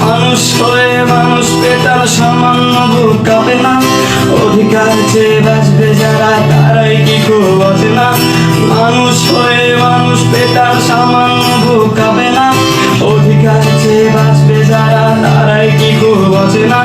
মানুষ হয়ে মানুষ পেটার সামান্য বুক কাঁপে না। অধিকার চেয়ে বাঁচবে যারা, তারাই কি খুব বোঝে না। মানুষ হয়ে মানুষ পেটার সামান্য বুক কাঁপে না। অধিকার চেয়ে বাঁচবে যারা, তারাই কি খুব বোঝে না।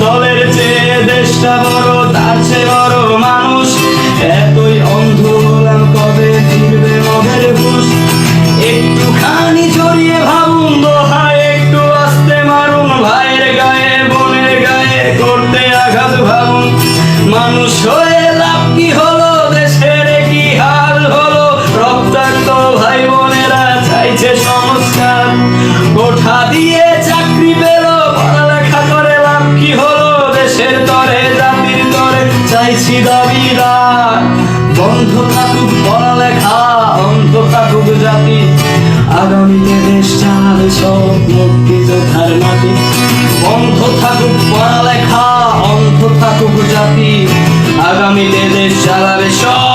দলের চেয়ে দেশটা বড় হলাম কবে ফিরবে মগের ঘুষ? একটুখানি জড়িয়ে ভাবুন দোহায় একটু আস্তে মারুন ভাইয়ের গায়ে, বোনের গায়ে করতে আঘাত ভাবুন। মানুষ হয়ে লাভ কি হলো? দেশের কি হাল হলো? রক্তাক্ত ভাই বোনেরা চাইছে সংস্কার। কোঠা দিয়ে চাকরি পেল, পড়ালেখা করে লাভ কি হলো? দেশের তরে, জাতির তরে চাইছি দাবিদার বন্ধ থাকুক পড়ালেখা অন্ধ থাকুক জাতি। আগামীতে দেশ চালাবে সব মুক্তিযোদ্ধার মাটি। বন্ধ থাকুক পড়ালেখা অন্ধ থাকুক জাতি। আগামীতে দেশ চালাবে সব